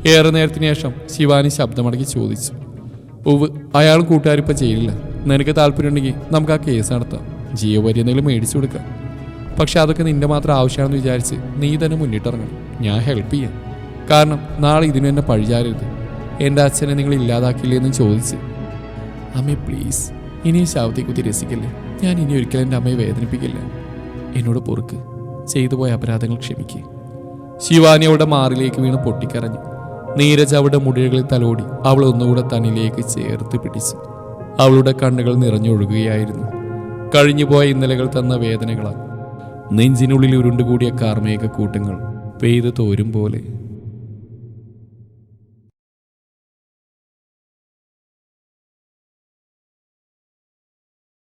ഏറെ നേരത്തിന് ശേഷം ശിവാനി ശബ്ദമടക്കി ചോദിച്ചു. ഉവ് അയാളും കൂട്ടുകാരിപ്പം ചെയ്യില്ല നിനക്ക് താല്പര്യമുണ്ടെങ്കിൽ നമുക്ക് ആ കേസ് നടത്താം. ജീവപരി എന്തെങ്കിലും മേടിച്ചു കൊടുക്കാം. പക്ഷെ അതൊക്കെ നിന്റെ മാത്രം ആവശ്യമാണെന്ന് വിചാരിച്ച് നീ തന്നെ മുന്നിട്ടിറങ്ങണം. ഞാൻ ഹെൽപ്പ് ചെയ്യാം. കാരണം നാളെ ഇതിനു എന്നെ പഴിചാരരുത്. എന്റെ അച്ഛനെ നിങ്ങൾ ഇല്ലാതാക്കില്ലേ എന്ന് ചോദിച്ച്. അമ്മേ പ്ലീസ് ഇനി ശവത്തെ കുത്തി രസിക്കല്ലേ? ഞാൻ ഇനി ഒരിക്കലും എന്റെ അമ്മയെ വേദനിപ്പിക്കില്ല. എന്നോട് പൊറുക്ക്. ചെയ്തു പോയ അപരാധങ്ങൾ ക്ഷമിക്ക്. ശിവാനി അവളുടെ മാറിലേക്ക് വീണ് പൊട്ടിക്കരഞ്ഞു. നീരജ് അവളുടെ മുടികളിൽ തലോടി അവൾ ഒന്നുകൂടെ തന്നിലേക്ക് ചേർത്ത് പിടിച്ചു. അവളുടെ കണ്ണുകൾ നിറഞ്ഞൊഴുകുകയായിരുന്നു. കഴിഞ്ഞുപോയ ഇന്നലകൾ തന്ന വേദനകളാൽ നെഞ്ചിനുള്ളിൽ ഉരുണ്ടുകൂടിയ കാർമേക കൂട്ടങ്ങൾ പെയ്ത് തോരും പോലെ